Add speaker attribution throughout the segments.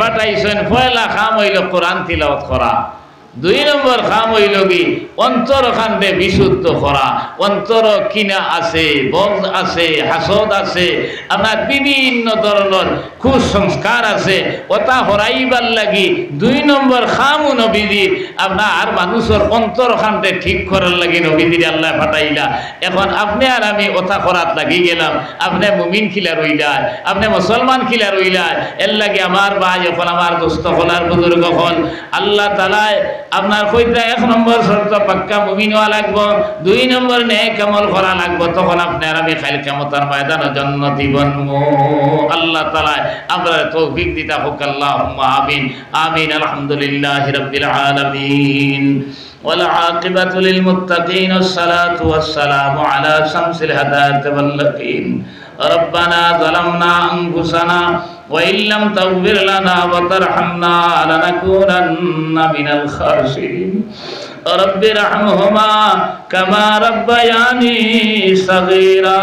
Speaker 1: পাঠাইছেন পয়লা কাম হইল কোরআন তিলাওয়াত করা। দুই নম্বর খাম হইল কি? অন্তর খান্ডে বিশুদ্ধ করা। অন্তর কিনা আছে বজ আছে, হাসদ আছে আপনার বিভিন্ন ধরনের কুসংস্কার আছে। ওটা হরাইবার লাগি দুই নম্বর খামু নবীজি আপনার মানুষের অন্তর খান্ডে ঠিক করার লাগি নবীজির আল্লাহ ফাটাইলা। এখন আপনি আর আমি ওটা করাত লাগি গেলাম। আপনি মুমিন খিলা রইলার আপনি মুসলমান খিলা রইলার এর লাগে আমার ভাই এখন আমার দোস্ত হলার বুজুর্গ হল আল্লাহ তালায় আপনার কইতা এক নম্বর শর্ত পাক্কা মুমিন হওয়া লাগবো, দুই নম্বর নে কামল করা লাগবো, তখন আপনার আমি খাইল কেমতার ময়দান জন্ম জীবন আল্লাহ তালায় আপনার তৌফিক দিতা হোক আল্লাহ আমিন। আমিন, আলহামদুলিল্লাহ রবিল আলমিন। والعاقبة للمتقين والصلاة والسلام على شمس الهداة واليقين ربنا ظلمنا أنفسنا وإن لم تغفر لنا وترحمنا لنكونن من الخاسرين رب ارحمهما كما ربياني صغيرا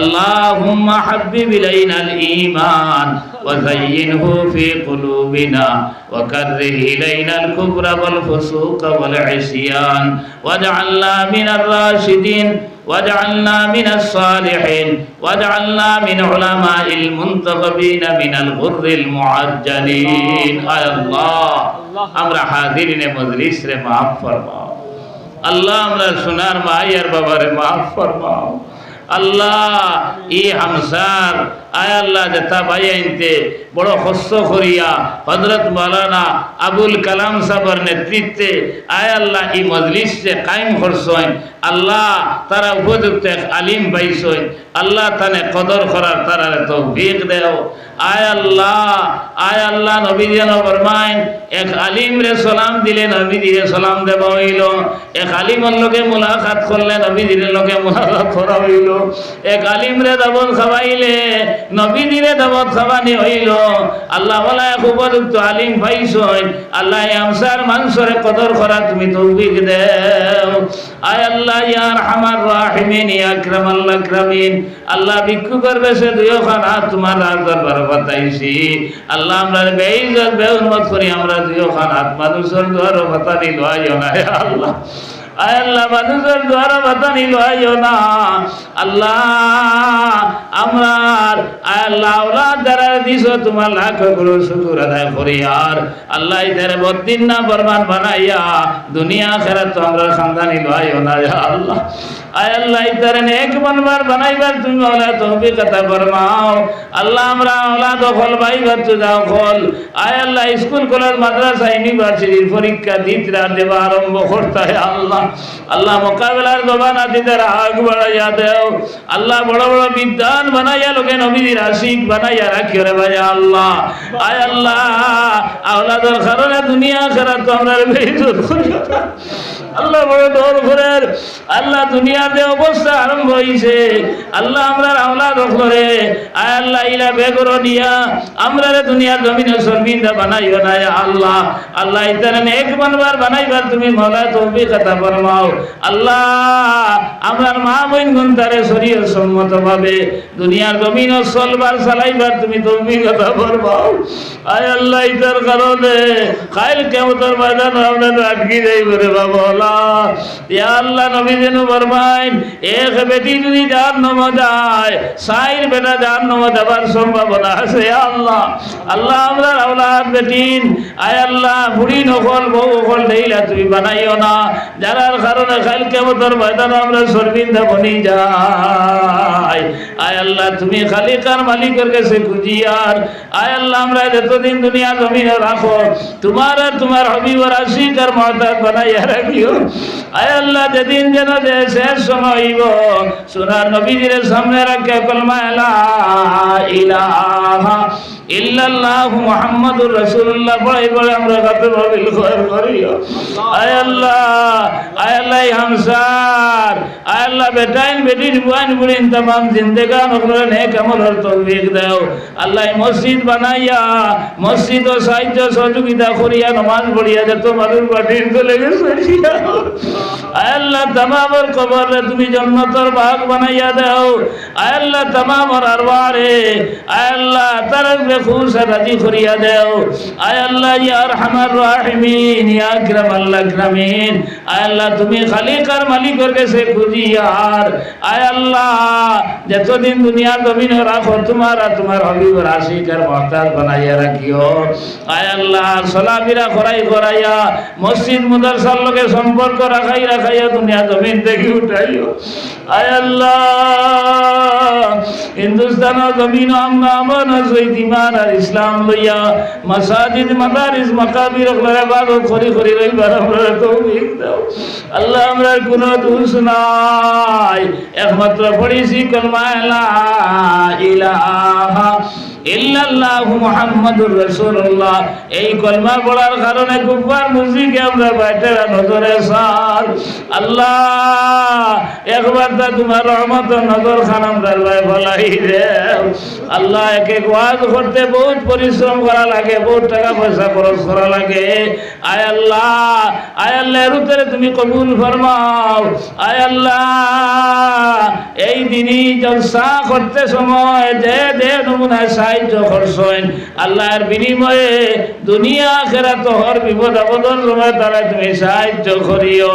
Speaker 1: اللهم حبب إلينا الإيمان وزينه في قلوبنا وكره إلينا الكفر والفسوق والعصيان واجعلنا من الراشدين واجعلنا من الصالحين واجعلنا من علماء المنتخبين من الغر المعجلين آي الله আমরা হাজিরিনে মজলিস রে মাফ ফরমাও আল্লাহ আমরা সোনার মাইয়ার বাবারে মাফ ফরমাও আল্লাহ ই হামসার আয় আল্লাহ যেতা ভাই আইনতে। বড় হস্ত করিয়া হজরত মালানা আবুল কালাম সাহর নেতৃত্বে আয় আল্লাহ ই মজলিস কায়েম করছেন। আল্লাহ তারা উপযুক্ত এক আলিম পাইছেন। আল্লাহ তানে কদর করার তারা তো ভিক দেও। আয় আল্লাহ আয় আল্লাহ নবী যেন এক আলিম রে সালাম দিলে নবী দিলে সালাম দেব হইল। এক আলিমর লোকে মুলাকাত করলে নবী দিলে লোকে মুলাকাত করা হইল। এক আলিম রে দাবত খাওয়াইলে আল্লাহ এক আল্লাহ তুমি দেও। আল্লাহ আল্লাহ ভিক্ষু করবে সে হাত তোমার রাজ আল্লাহ আমরা বেইজত বেউন্মত করি, আমরা দুইও হাত মানুষের দুয়ার বাতা দিল না আল্লাহ। না। আল্লাহ আমরা তোমার লাখ বদিন না বানাইয়া দুনিয়া তো আমরা খানদানি লইও না ইয়া আল্লাহ বনবার বানাইবার তুমি কথা আল্লাহ, আমরা দখল যাও আল্লাহ, স্কুল, কলেজ পরীক্ষা দিতরা আরম্ভ করতে আল্লাহ। আল্লাহ, মোকাবেলার দিতে আগ বাড়াইয়া দেও। আল্লাহ, বড় বড় বিদ্যান বানাইয়া লোকে নবীর আশিক বানাইয়া রাখিও রে ভাই, আল্লাহ আয় আল্লাহ, আওলাদের কারণে দুনিয়া খারাপ তো আমরা। আল্লাহ বড় দৌড় ঘরের আল্লাহ দুনিয়াতে অবস্থা আরম্ভ হয়েছে আল্লাহ আমরা আওলাদ করে আয় আল্লাহ, ইলা বেগর নিয়া আমরা রে দুনিয়ার জমিনে শর্মিন্দা বানাইও না, ইয়া আল্লাহ। আল্লাহ, ইতারে এক বানবার বানাইবার তুমি মলা তৌফিক কথা ফরমাও। আল্লাহ আমার মা বোন গুন্তারে শরীর সম্মত ভাবে দুনিয়ার জমিন চলবার, চালাইবার তুমি তৌফিক কথা ফরমাও। আয় আল্লাহ, ইতার কারণে খাইল কেমতর ময়দান আপনার আটকি যাই করে বাবা ইয়া আল্লাহ নবী যেন ফরমাইন এক বেটি যদি যার নম সাইর বেটা যার দেবার সম্ভাবনা আছে, আল্লাহ। আল্লাহ আমরা আওলাদ বেটিন আয় আল্লাহ বুড়ি নকল বউ দেইলা তুমি বানাইও না। কারণে ময়দান আমরা বনি আয় আল্লাহ, তুমি মালিকের কাছে খুঁজিয়ার। আয় আল্লাহ, আমরা যতদিন দুনিয়া জমিনে রাখো। তোমার আর তোমার হবিবর আর বানাইয়া রাখিও। আয় আল্লাহ, যেদিন যেন যে শেষ সময় সোনার নবীজির সামনে রাখে কলমা ইলাহা ইল্লাল্লাহু মুহাম্মাদুর রাসূলুল্লাহ পড়াই পড়ে আমরা কাতে ভাবিল খয়র করিও আয় আল্লাহ আয় আল্লাহ এই হামসার আয় আল্লাহ বেটাইন বেটিন বুয়াইন বুড়িন तमाम জিন্দেগান ওগুলো নেক আমলের তৌফিক দাও আল্লাহ এই মসজিদ বানাইয়া মসজিদ ও সাহায্য সহযোগিতা করিয়া নমাজ পড়িয়া যত মানুষ বাটির চলে গেছে আয় আল্লাহ তামামের কবরে তুমি জন্নতর ভাগ বানাইয়া দাও আয় আল্লাহ তামামের আরওয়ারে আয় আল্লাহ তারকে খুশ রাজি আল্লাহ, ইয়া আরহামার রাহিমিন, ইয়া আকরাম আল্লাহ যতদিন দুনিয়া জমিন রাখো, তোমার তোমার হবিবর আশিকার মহতাজ বানাইয়া রাখিও। আয় আল্লাহ সলাবিরা করাই করাইয়া মসজিদ মুদারসার লোকে সম্পর্ক রাখাই রাখাইয়া দুনিয়া জমিন থেকে উঠাইও। আয় আল্লাহ হিন্দুস্তান জমিন আমরা আমার ইমান আর ইসলাম লইয়া মাসাজিদ মাদারিস মাকাবির ওগুলা বাদত করি করি রইবার আমরা তৌফিক আল্লাহ আমরা কোনো দোষ নাই। একমাত্র পড়িছি কলমা লা ইলাহা ইল্লাল্লাহু মুহাম্মাদুর রাসূলুল্লাহ এই কলমা পড়ার কারণে কুফার মুশরিক আমরা বাইটেরা নজরে সার আল্লাহ একবার তা তোমার রহমত নজর খান আমরা লাই ফলাই রে আল্লাহ এক এক ওয়াজ করতে বহুত পরিশ্রম করা লাগে, বহুত টাকা পয়সা খরচ করা লাগে। আয় আল্লাহ আয় আল্লাহ, এর উত্তরে তুমি কবুল ফরমাও। আয় আল্লাহ, এই দিনই জলসা করতে সময় যে যে নমুনায় সাহায্য করছেন আল্লাহর বিনিময়ে দুনিয়া খেরা তোহর বিপদ আপদন সময় তারা তুমি সাহায্য করিও।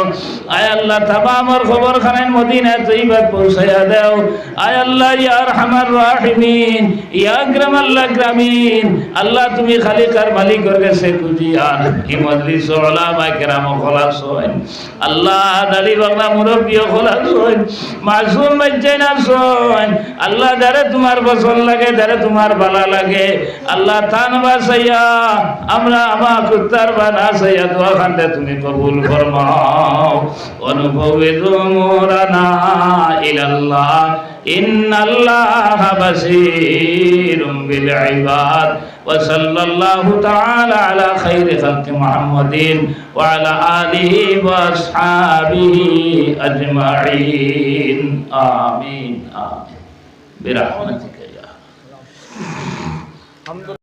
Speaker 1: আয় আল্লাহ তামামর খবর খানেন মদিনায় তৈবাদ পৌঁছাইয়া দেও। আয় আল্লাহ ইয়ার হামার রাহিমিন, ইয়া গ্রাম আল্লাহ গ্রামীণ। আল্লাহ, তুমি খালিকার মালিকের কাছে খুঁজিয়ান কি মজলিস ওলামা কেরাম খলাস হয় আল্লাহ দালি বাংলা মুরব্বীও খলাস হয় মাসুম বাচ্চাই না শোন আল্লাহ, যারে তোমার পছন্দ লাগে, যারে তোমার ভালো লাগে। আল্লাহ তান বাসাইয়া, আমরা আমার কুত্তার বানা সাইয়া দোয়া খান্ডে তুমি কবুল ফরমাও। অনুভবে তোমরানা ইলাল্লাহ, ইন্নাল্লাহ বাসীরুম বিল ইবাদ ওয়া সাল্লাল্লাহু তাআলা আলা খাইরি খালকি মুহাম্মাদিন, ওয়া আলা আলিহি আমিন